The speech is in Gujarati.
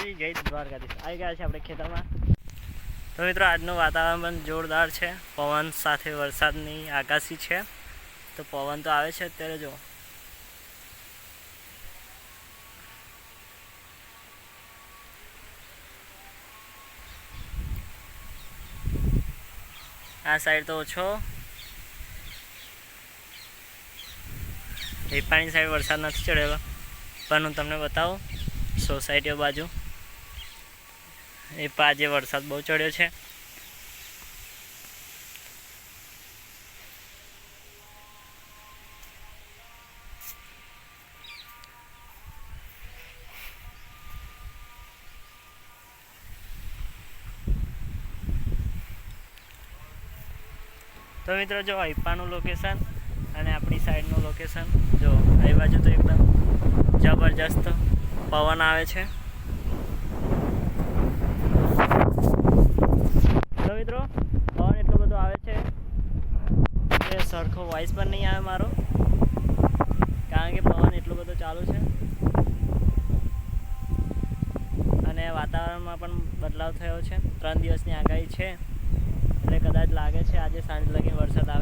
માતાજી જય દ્વારકાધીશ. આવી ગયા છે આપણે ખેતરમાં. તો મિત્રો, આજનું વાતાવરણ પણ જોરદાર છે. પવન સાથે વરસાદની આગાસી છે. તો પવન તો આવે છે અત્યારે જો આ સાઈડ તો ઓછો. એ પાણી સાઈડ વરસાદ નથી ચડેલો. પણ હું તમને બતાવું, સોસાયટીઓ બાજુ. એ પાજે વરસાદ બહુ ચડ્યો છે. તો મિત્રો જો આઈપાનું લોકેશન અને આપણી સાઈડનું લોકેશન જો એ બાજુ તો એકદમ જબરજસ્ત પવન આવે છે. મિત્રો. પવન એટલો બધો આવે છે કે સરખો વોઇસ પણ નહીં આવે મારો. કારણ કે પવન એટલો બધો ચાલુ છે. અને વાતાવરણમાં પણ બદલાવ થયો છે. ત્રણ દિવસની આગાહી છે. એટલે કદાચ લાગે છે આજે સાંજ લગી વરસાદ આવે.